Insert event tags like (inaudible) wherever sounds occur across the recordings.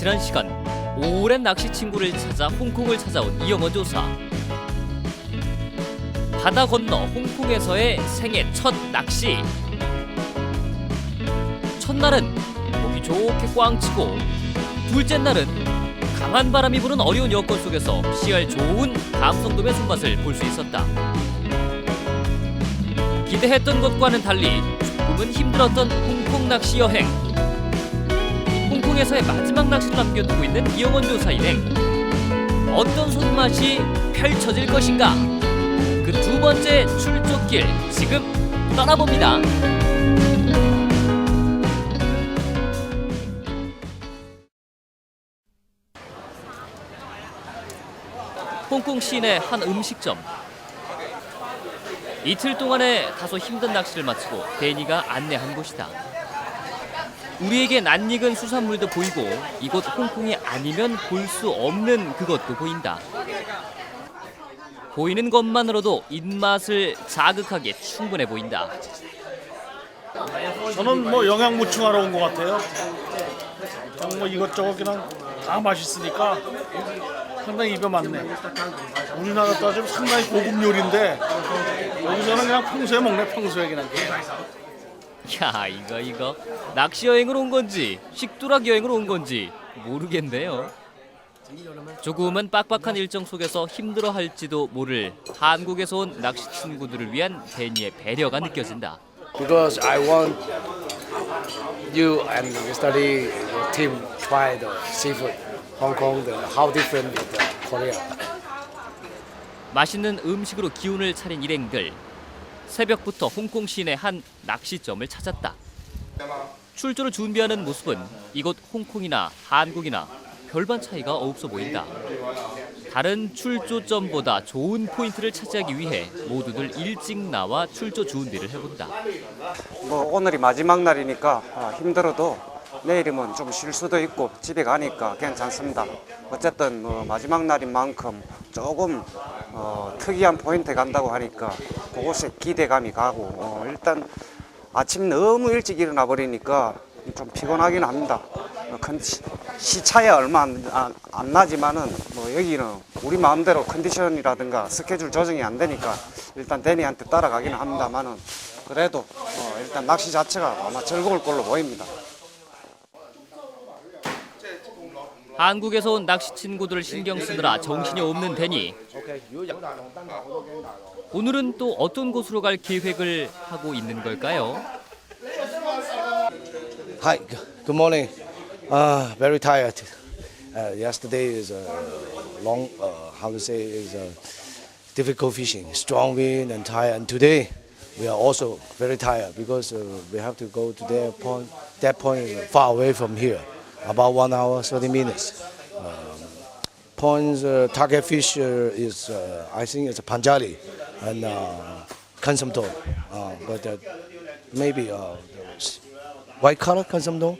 지난 시간 오랜 낚시 친구를 찾아 홍콩을 찾아온 이영원 조사. 바다 건너 홍콩에서의 생애 첫 낚시. 첫날은 보기 좋게 꽝치고 둘째 날은 강한 바람이 부는 어려운 여건 속에서 씨알 좋은 감성돔의 손맛을 볼 수 있었다. 기대했던 것과는 달리 조금은 힘들었던 홍콩 낚시 여행. 홍콩에서의 마지막 낚시를 남겨두고 있는 이영원 조사 일행. 어떤 손맛이 펼쳐질 것인가? 그 두 번째 출조길 지금 떠나봅니다. 홍콩 시내 한 음식점. 이틀 동안의 다소 힘든 낚시를 마치고 데니가 안내한 곳이다. 우리에게 낯익은 수산물도 보이고 이곳 홍콩이 아니면 볼 수 없는 그것도 보인다. 보이는 것만으로도 입맛을 자극하기에 충분해 보인다. 저는 뭐 영양 보충하러 온 것 같아요. 뭐 이것저것 그냥 다 맛있으니까 상당히 입에 맞네. 우리나라 따지면 상당히 고급 요리인데 여기서는 그냥 평소에 먹네 평소에 그냥. 야 이거 이거 낚시 여행으로 온 건지 식도락 여행으로 온 건지 모르겠네요. 조금은 빡빡한 일정 속에서 힘들어할지도 모를 한국에서 온 낚시 친구들을 위한 데니의 배려가 느껴진다. because I want you and. Lee your team try the seafood Hong Kong the how different the Korea. 맛있는 음식으로 기운을 차린 일행들 새벽부터 홍콩 시내 한 낚시점을 찾았다. 출조를 준비하는 모습은 이곳 홍콩이나 한국이나 별반 차이가 없어 보인다. 다른 출조점보다 좋은 포인트를 차지하기 위해 모두들 일찍 나와 출조 준비를 해본다. 뭐 오늘이 마지막 날이니까 아, 힘들어도 내일이면 좀 쉴 수도 있고 집에 가니까 괜찮습니다. 어쨌든 뭐 마지막 날인 만큼 조금 어, 특이한 포인트 간다고 하니까 그곳에 기대감이 가고 어, 일단 아침 너무 일찍 일어나 버리니까 좀 피곤하긴 합니다. 어, 컨디- 시차에 얼마 안, 안, 안 나지만은 뭐 여기는 우리 마음대로 컨디션이라든가 스케줄 조정이 안 되니까 일단 데니한테 따라가기는 합니다만은 그래도 어, 일단 낚시 자체가 아마 즐거울 걸로 보입니다. 한국에서 온 낚시 친구들을 신경 쓰느라 정신이 없는 데니 오늘은 또 어떤 곳으로 갈 계획을 하고 있는 걸까요? Hi, good morning. Uh, very tired. Uh, yesterday is a long, uh, how to say, is a difficult fishing, strong wind and tired. And today we are also very tired because uh, we have to go to that point, that point far away from here, about one hour, 30 minutes. Um, points uh, target fish uh, is, uh, I think it's panjali and uh, kansam uh, but uh, maybe uh, white color consumption,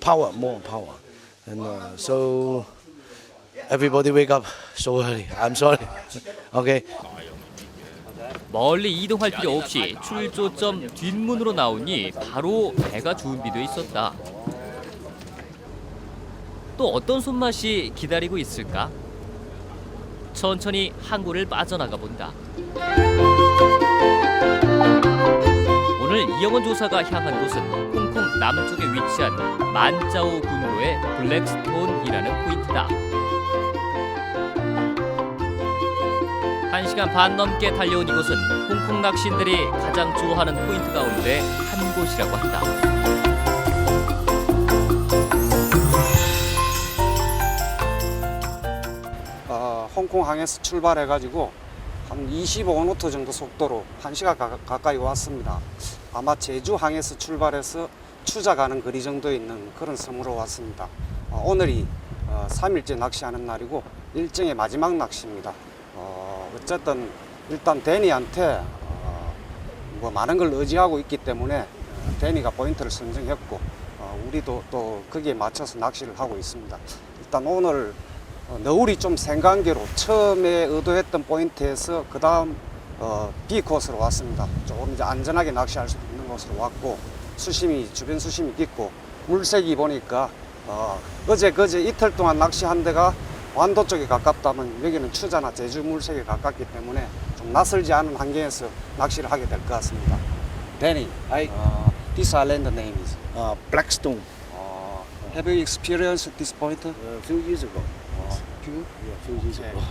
power, more power. And uh, so everybody wake up so early. I'm sorry. okay. 멀리 이동할 필요 없이 출조점 뒷문으로 나오니 바로 배가 준비돼 있었다. 또 어떤 손맛이 기다리고 있을까? 천천히 항구를 빠져나가 본다. 오늘 이영원 조사가 향한 곳은 홍콩 남쪽에 위치한 만짜오 군도의 블랙스톤이라는 포인트다. 한 시간 반 넘게 달려온 이곳은 홍콩 낚시인들이 가장 좋아하는 포인트 가운데 한 곳이라고 한다. 홍콩 항에서 출발해가지고 한 25노트 정도 속도로 1시간 가, 가까이 왔습니다. 아마 제주 항에서 출발해서 추자 가는 거리 정도 있는 그런 섬으로 왔습니다. 어, 오늘이 어, 3일째 낚시하는 날이고 일정의 마지막 낚시입니다. 어, 어쨌든 일단 데니한테 어, 뭐 많은 걸 의지하고 있기 때문에 어, 데니가 포인트를 선정했고 어, 우리도 또 거기에 맞춰서 낚시를 하고 있습니다. 일단 오늘 어, 너울이 좀 생관계로 처음에 의도했던 포인트에서 그 다음 어, B 코스로 왔습니다. 조금 이제 안전하게 낚시할 수 있는 곳으로 왔고 수심이 주변 수심이 깊고 물색이 보니까 어, 어제 그제 이틀 동안 낚시한 데가 완도 쪽에 가깝다면 여기는 추자나 제주 물색에 가깝기 때문에 좀 낯설지 않은 환경에서 낚시를 하게 될 것 같습니다. Danny, I uh, this island name is. uh, Blackstone Uh, have you experienced this point? a few years ago. Uh, few? Yeah, few years Okay. ago.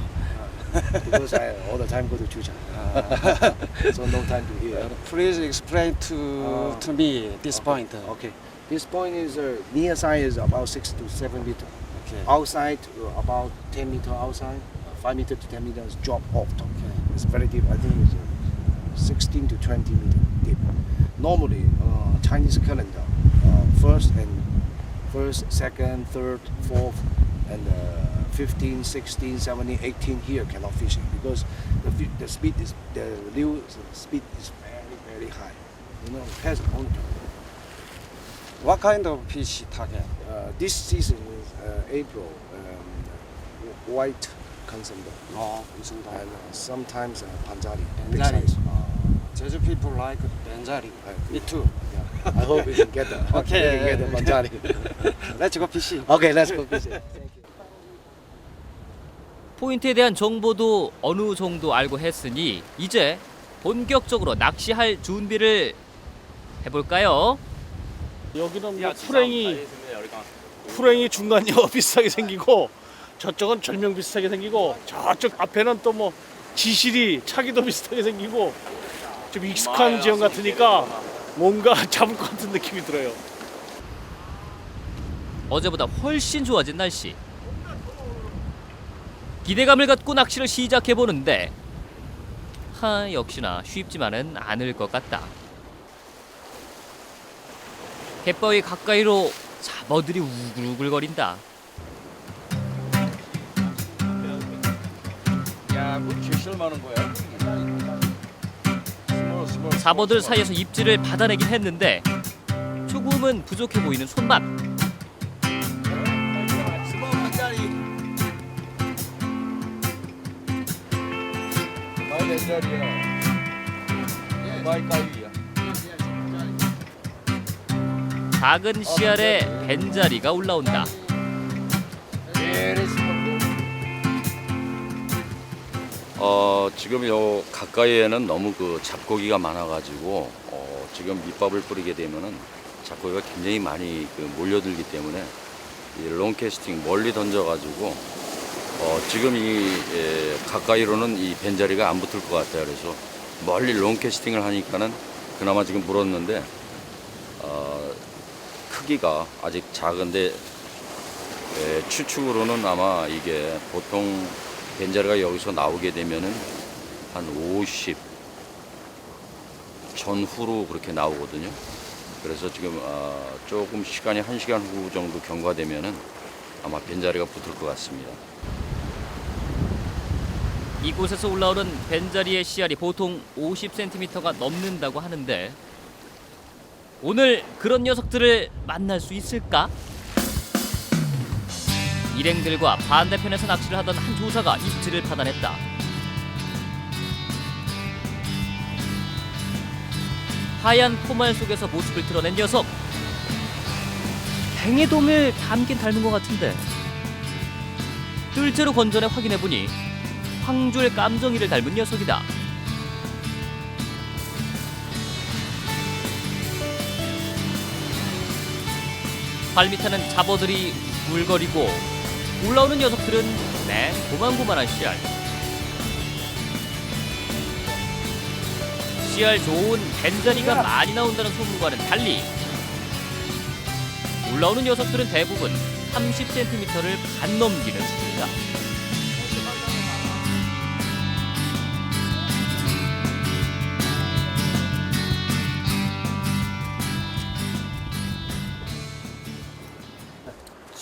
(laughs) because I all the time go to Chucha, (laughs) so no time to hear. Please explain to Uh, to me this point. Okay, this point is uh, near side is about six to seven meter. Okay. Outside uh, about ten meter outside, uh, five meter to ten meters drop off. Okay. It's very deep. I think it's uh, 16 to 20 meter deep. Normally, uh, Chinese calendar, uh, first and first, second, third, fourth, and uh, 15, 16, 17, 18 here cannot fishing because the, the speed is the new speed is very very high. You know, it has on. What kind of fish target? Uh, this season is uh, April, um, white consumption. Oh, and uh, sometimes uh, panjari. Panjari. Jeju uh, people like panjari. Me too. I hope we can get them. (laughs) okay. we can get the panjari. (laughs) let's go fishing. Okay, let's go fishing. (laughs) 포인트에 대한 정보도 어느 정도 알고 했으니 이제 본격적으로 낚시할 준비를 해볼까요? 여기는 뭐 풀행이 풀행이 중간여 비슷하게 생기고 저쪽은 절명 비슷하게 생기고 저쪽 앞에는 또 뭐 지실이 차기도 비슷하게 생기고 좀 익숙한 지형 같으니까 뭔가 (laughs) 잡을 것 같은 느낌이 들어요. 어제보다 훨씬 좋아진 날씨. 기대감을 갖고 낚시를 시작해 보는데 하 역시나 쉽지만은 않을 것 같다. 갯바위 가까이로 잡어들이 우글우글거린다. 야, 그 제일 많은 거야. 스몰, 스몰, 잡어들. 사이에서 입질을 받아내긴 했는데 조금은 부족해 보이는 손맛. 자리야. 가위야. 작은 씨알에 벤자리가 올라온다. 어, 지금 요 가까이에는 너무 그 잡고기가 많아가지고 어, 지금 밑밥을 뿌리게 되면은 잡고기가 굉장히 많이 그 몰려들기 때문에 이 롱캐스팅 멀리 던져가지고 어, 지금 이 예, 가까이로는 이 벤자리가 안 붙을 것 같아요. 그래서 멀리 롱 캐스팅을 하니까는 그나마 지금 물었는데 어, 크기가 아직 작은데 예, 추측으로는 아마 이게 보통 벤자리가 여기서 나오게 되면은 한 50 전후로 그렇게 나오거든요. 그래서 지금 아, 조금 시간이 한 시간 후 정도 경과되면은 아마 벤자리가 붙을 것 같습니다. 이곳에서 올라오는 벤자리의 씨알이 보통 50cm가 넘는다고 하는데 오늘 그런 녀석들을 만날 수 있을까? 일행들과 반대편에서 낚시를 하던 한 조사가 입질을 받아냈다. 하얀 포말 속에서 모습을 드러낸 녀석. 뱅에돔을 닮긴 닮은 것 같은데 뜰채로 건전해 확인해보니 황줄 깜정이를 닮은 녀석이다. 발밑에는 잡어들이 물거리고 올라오는 녀석들은 네 고만고만한 씨알. 씨알 좋은 벤자리가 많이 나온다는 소문과는 달리 올라오는 녀석들은 대부분 30cm를 반 넘기는 수준이다.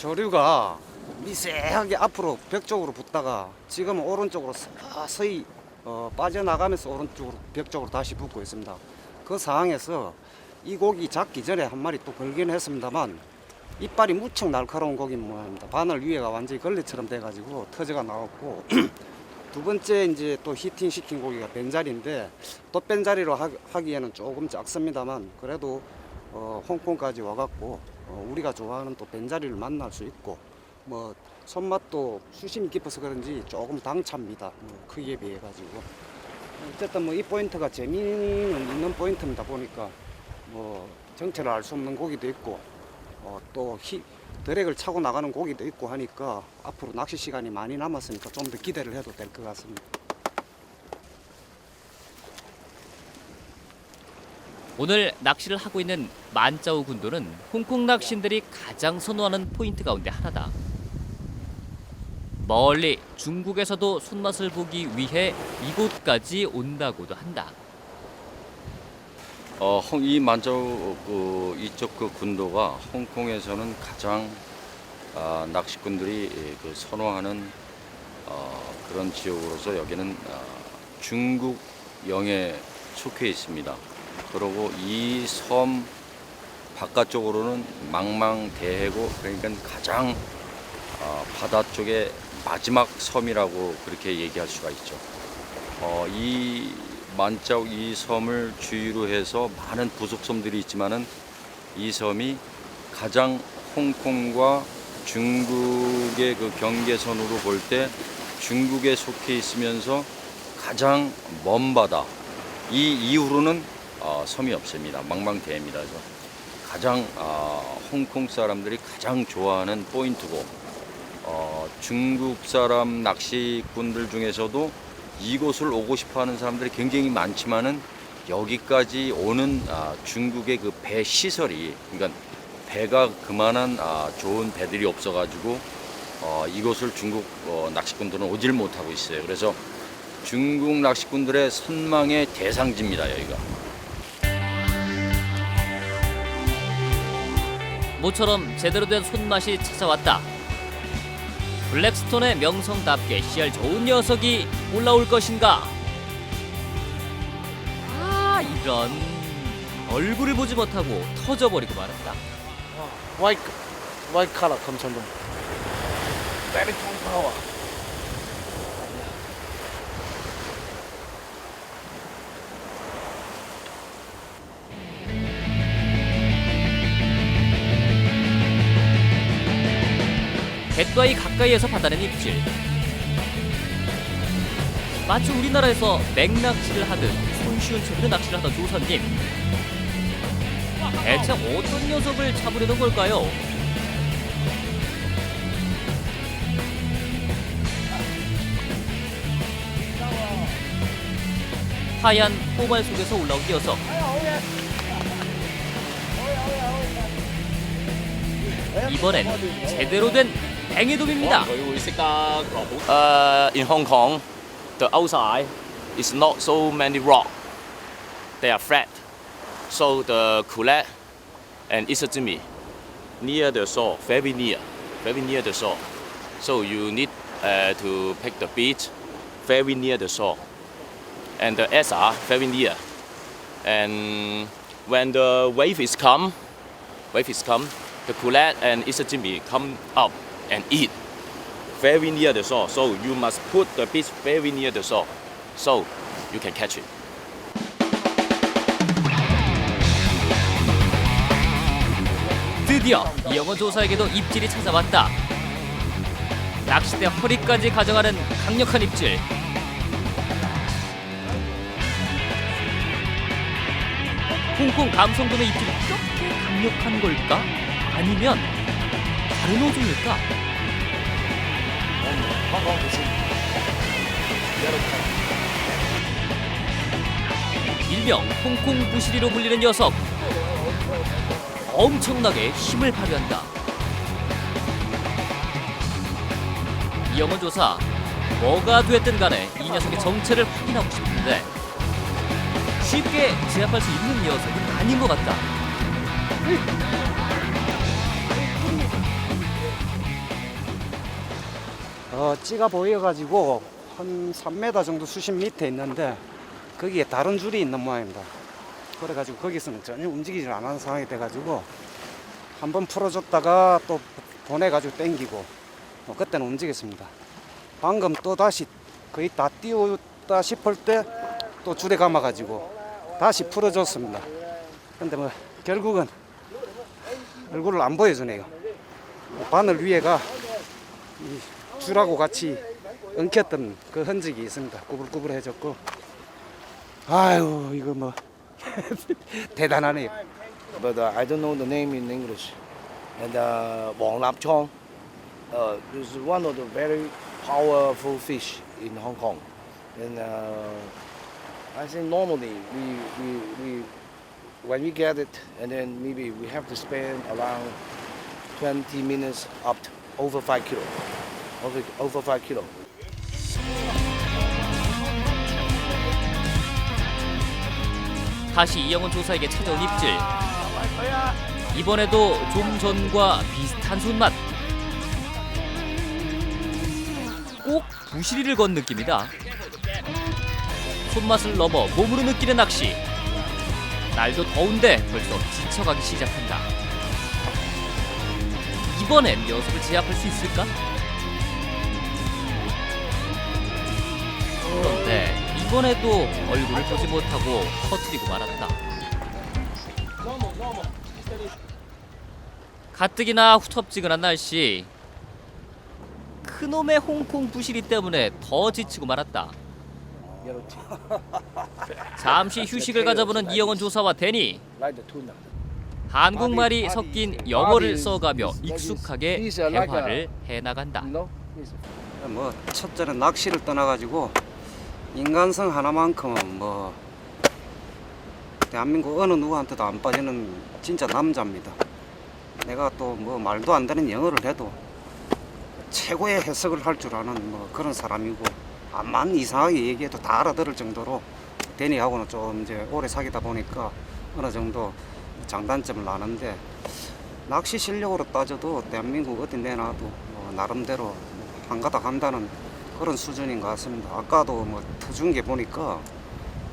조류가 미세하게 앞으로 벽 쪽으로 붙다가 지금은 오른쪽으로 서서히 어, 빠져나가면서 오른쪽으로 벽 쪽으로 다시 붙고 있습니다. 그 상황에서 이 고기 잡기 전에 한 마리 또 걸긴 했습니다만 이빨이 무척 날카로운 고기 모양입니다. 바늘 위에가 완전히 걸레처럼 돼가지고 터져가 나왔고 (clears throat) 두 번째 이제 또 히팅 시킨 고기가 벤자리인데 또 벤자리로 하, 하기에는 조금 작습니다만 그래도 어, 홍콩까지 와갖고 어, 어, 우리가 좋아하는 또 벤자리를 만날 수 있고 뭐 손맛도 수심이 깊어서 그런지 조금 당찹니다. 뭐 크기에 비해 가지고 어쨌든 뭐 이 포인트가 재미는 있는 포인트입니다 보니까 뭐 정체를 알 수 없는 고기도 있고 어, 또 히, 드랙을 차고 나가는 고기도 있고 하니까 앞으로 낚시 시간이 많이 남았으니까 좀 더 기대를 해도 될 것 같습니다. 오늘 낚시를 하고 있는 만짜오 군도는 홍콩 낚시인들이 가장 선호하는 포인트 가운데 하나다. 멀리 중국에서도 손맛을 보기 위해 이곳까지 온다고도 한다. 어, 홍- 이 만자우 그 이쪽 그 군도가 홍콩에서는 가장 아, 낚시꾼들이 예, 그 선호하는 어, 그런 지역으로서 여기는 아, 중국 영에 속해 있습니다. 그리고 이 섬 바깥쪽으로는 망망대해고 그러니까 가장 어, 바다 쪽의 마지막 섬이라고 그렇게 얘기할 수가 있죠. 어, 이 만짜오 이 섬을 주위로 해서 많은 부속섬들이 있지만은 이 섬이 가장 홍콩과 중국의 그 경계선으로 볼 때 중국에 속해 있으면서 가장 먼 바다 이 이후로는 어, 섬이 없습니다. 망망대해입니다. 그래서 가장 어, 홍콩 사람들이 가장 좋아하는 포인트고 어, 중국 사람 낚시꾼들 중에서도 이곳을 오고 싶어하는 사람들이 굉장히 많지만은 여기까지 오는 아, 중국의 그 배 시설이 그러니까 배가 그만한 아, 좋은 배들이 없어가지고 어, 이곳을 중국 어, 낚시꾼들은 오질 못하고 있어요. 그래서 중국 낚시꾼들의 선망의 대상지입니다 여기가. 모처럼 제대로 된 손맛이 찾아왔다. 블랙스톤의 명성답게 씨알 좋은 녀석이 올라올 것인가? 아 이런 얼굴을 보지 못하고 터져버리고 말았다. White white color 감천동. Very strong power. 갯가이 가까이에서 받아낸 입질. 마치 우리나라에서 맥낚시를 하듯 손쉬운 척으로 낚시를 하던 조선님. 대체 어떤 녀석을 잡으려는 걸까요? 하얀 포말 속에서 올라온 녀석. 이번엔 제대로 된 뱅에돔입니다. Uh, in Hong Kong, the outside is not so many rock. They are flat. So the Kulet and Isajimi near the shore, very near, very near the shore. So you need uh, to pick the beach very near the shore. And the SR very near. And when the wave is come, wave is come, the Kulet and Isajimi come up and eat very near the shore. So you must put the fish very near the shore, so you can catch it. 드디어 이영호 조사에게도 입질이 찾아왔다. 낚싯대 허리까지 가져가는 강력한 입질. 홍콩 감성돔의 입질이 그렇게 강력한 걸까? 아니면 다른 어종일까? 일명 홍콩 부시리로 불리는 녀석. 엄청나게 힘을 발휘한다. 이영원 조사 뭐가 됐든 간에 이 녀석의 정체를 확인하고 싶은데 쉽게 제압할 수 있는 녀석은 아닌 것 같다. 어, 찌가 보여가지고 한 3m 정도 수심 밑에 있는데 거기에 다른 줄이 있는 모양입니다. 그래가지고 거기서는 전혀 움직이질 않는 상황이 돼가지고 한번 풀어줬다가 또 보내가지고 땡기고 뭐 그때는 움직였습니다. 방금 또 다시 거의 다 띄웠다 싶을 때 또 줄에 감아가지고 다시 풀어줬습니다. 근데 뭐 결국은 얼굴을 안 보여주네요. 바늘 위에가 이 줄하고 같이 엉켰던 그 흔적이 있습니다. 구불구불해졌고, 아유 이거 뭐 대단하네요. but uh, I don't know the name in English. And uh, Wong Lap Chong uh, is one of the very powerful fish in Hong Kong. And uh, I think normally we, we, we, when we get it, and then maybe we have to spend around 20 minutes up to over 5 kilo. Over, over 5 kilo. 다시 이영훈 조사에게 찾아온 입질. 이번에도 좀 전과 비슷한 손맛. 꼭 부시리를 건 느낌이다. 손맛을 넘어 몸으로 느끼는 낚시. 날도 더운데 벌써 지쳐가기 시작한다. 이번엔 녀석을 제압할 수 있을까? 그런데 이번에도 얼굴을 보지 못하고 터뜨리고 말았다. 가뜩이나 후텁지근한 날씨. 큰놈의 홍콩 부시리 때문에 더 지치고 말았다. 잠시 휴식을 가져보는 이영원 조사와 tuna. 한국말이 섞인 영어를 써가며 익숙하게 대화를 해나간다. 뭐 첫째는 낚시를 떠나가지고 인간성 하나만큼은 뭐 대한민국 어느 누구한테도 안 빠지는 진짜 남자입니다. 내가 또 뭐 말도 안 되는 영어를 해도 최고의 해석을 할 줄 아는 뭐 그런 사람이고 암만 이상하게 얘기해도 다 알아들을 정도로 데니하고는 좀 이제 오래 사귀다 보니까 어느 정도 장단점을 아는데 낚시 실력으로 따져도 대한민국 어디 내놔도 뭐 나름대로 한가닥 한다는 그런 수준인 것 같습니다. 아까도 뭐 터준 게 보니까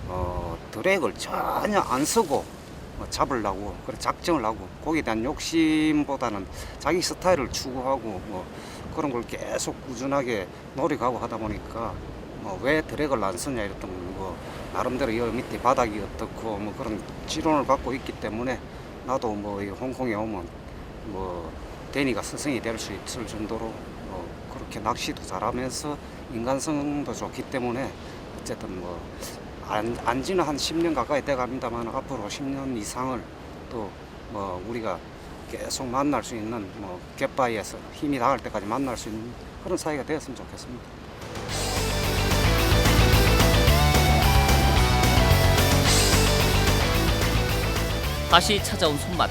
어, 드랙을 전혀 안 쓰고 뭐 잡으려고 그래 작정을 하고 거기에 대한 욕심보다는 자기 스타일을 추구하고 뭐 그런 걸 계속 꾸준하게 노력하고 하다 보니까 뭐 왜 드랙을 안 쓰냐 이랬던 뭐 나름대로 여 밑에 바닥이 어떻고 뭐 그런 지론을 갖고 있기 때문에 나도 뭐이 홍콩에 오면 뭐 데니가 스승이 될 수 있을 정도로 뭐 그렇게 낚시도 잘하면서 인간성도 좋기 때문에 어쨌든 뭐 안, 안지는 한 10년 가까이 돼 갑니다만 앞으로 10년 이상을 또 뭐 우리가 계속 만날 수 있는 뭐 갯바위에서 힘이 닿을 때까지 만날 수 있는 그런 사이가 되었으면 좋겠습니다. 다시 찾아온 손맛.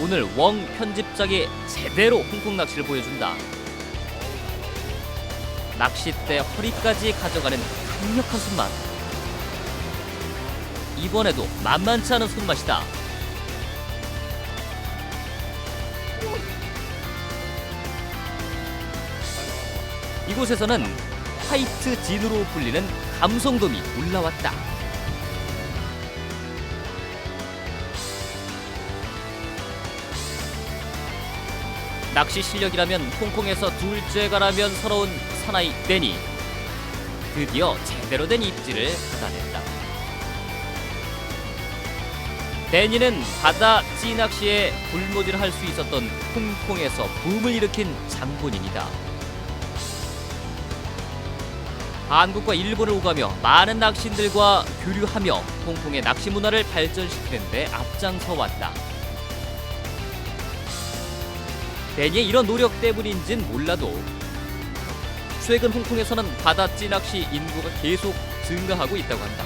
오늘 웡 편집장이 제대로 홍콩 낚시를 보여준다. 낚싯대 허리까지 가져가는 강력한 손맛. 이번에도 만만치 않은 손맛이다. 이곳에서는 화이트 진으로 불리는 감성돔이 올라왔다. 낚시 실력이라면 홍콩에서 둘째가라면 서러운 사나이 데니 드디어 제대로 된 입질을 받아냈다. 데니는 바다 찌낚시에 불모지를 할 수 있었던 홍콩에서 붐을 일으킨 장본인이다. 한국과 일본을 오가며 많은 낚시인들과 교류하며 홍콩의 낚시 문화를 발전시키는 데 앞장서 왔다. 데니의 이런 노력 때문인진 몰라도 최근 홍콩에서는 바다 찌낚시 인구가 계속 증가하고 있다고 한다.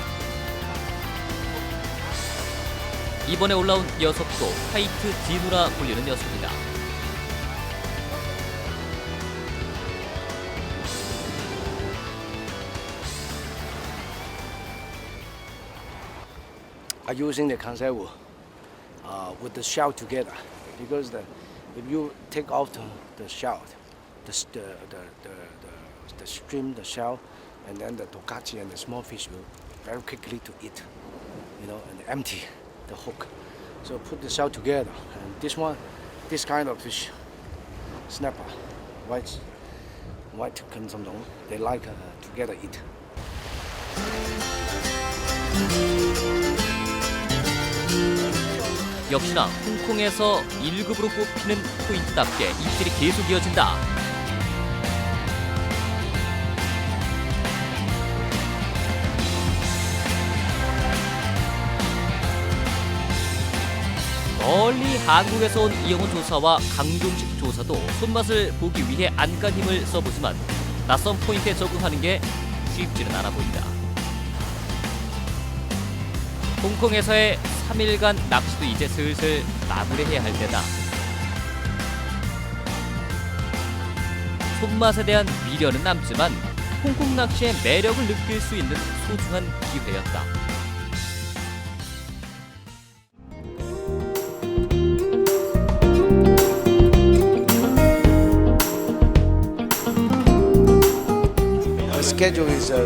이번에 올라온 녀석도 화이트 진우라 불리는 녀석이다. are using the conserve uh, with the shell together because the, if you take off the, shell, the, the, the, the, stream, the shell, and then the tokachi and the small fish will very quickly to eat, you know, and empty the hook. So put the shell together, and this one, this kind of fish, snapper, white, white they like uh, together eat. 역시나 홍콩에서 1급으로 꼽히는 포인트답게 입질이 계속 이어진다. 멀리 한국에서 온 이영훈 조사와 강종식 조사도 손맛을 보기 위해 안간 힘을 써보지만 낯선 포인트에 적응하는 게 쉽지는 않아 보인다. 홍콩에서의 3일간 낚시도 이제 슬슬 마무리해야 할 때다. 손맛에 대한 미련은 남지만 홍콩 낚시의 매력을 느낄 수 있는 소중한 기회였다. Is uh,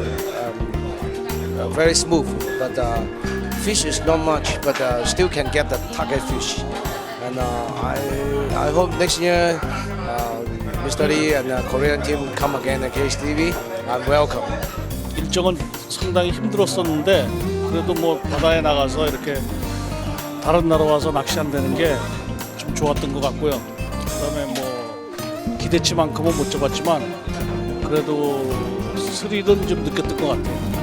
um, very smooth, but uh, fish is not much, but uh, still can get the target fish. And uh, I, I hope next year uh, Mr. Lee and the Korean team come again at KHTV. I'm welcome. 일정은 상당히 힘들었었는데 그래도 뭐 바다에 나가서 이렇게 다른 나라 와서 낚시한다는 게 좀 좋았던 것 같고요. 그다음에 뭐 기대치만큼은 못 잡았지만 그래도 스릴은 좀 느꼈던 것 같아요.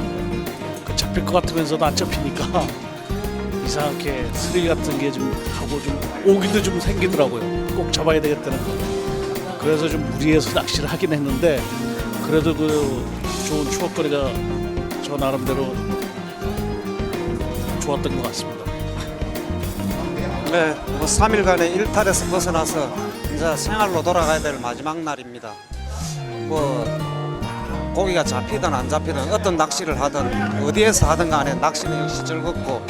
그 잡힐 것 같으면서도 안 잡히니까 (laughs) 이상하게 스릴 같은 게 좀 하고 좀 오기도 좀 생기더라고요. 꼭 잡아야 되겠다는 거. 그래서 좀 무리해서 낚시를 하긴 했는데 그래도 그 좋은 추억거리가 저 나름대로 좋았던 것 같습니다. 네, 뭐 3일간의 일탈에서 벗어나서 이제 생활로 돌아가야 될 마지막 날입니다. 뭐 고기가 잡히든 안 잡히든 어떤 낚시를 하든 어디에서 하든 간에 낚시는 역시 즐겁고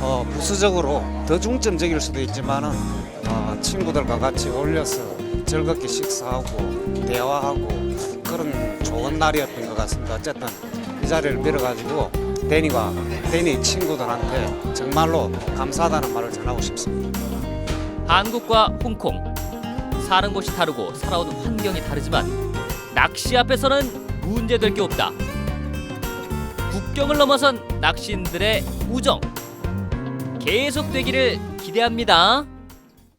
어, 부수적으로 더 중점적일 수도 있지만은 어, 친구들과 같이 어울려서 즐겁게 식사하고 대화하고 그런 좋은 날이었던 것 같습니다. 어쨌든 이 자리를 빌어가지고 데니와 데니 친구들한테 정말로 감사하다는 말을 전하고 싶습니다. 한국과 홍콩 사는 곳이 다르고 살아오는 환경이 다르지만 낚시 앞에서는 문제될 게 없다. 국경을 넘어선 낚시인들의 우정 계속되기를 기대합니다.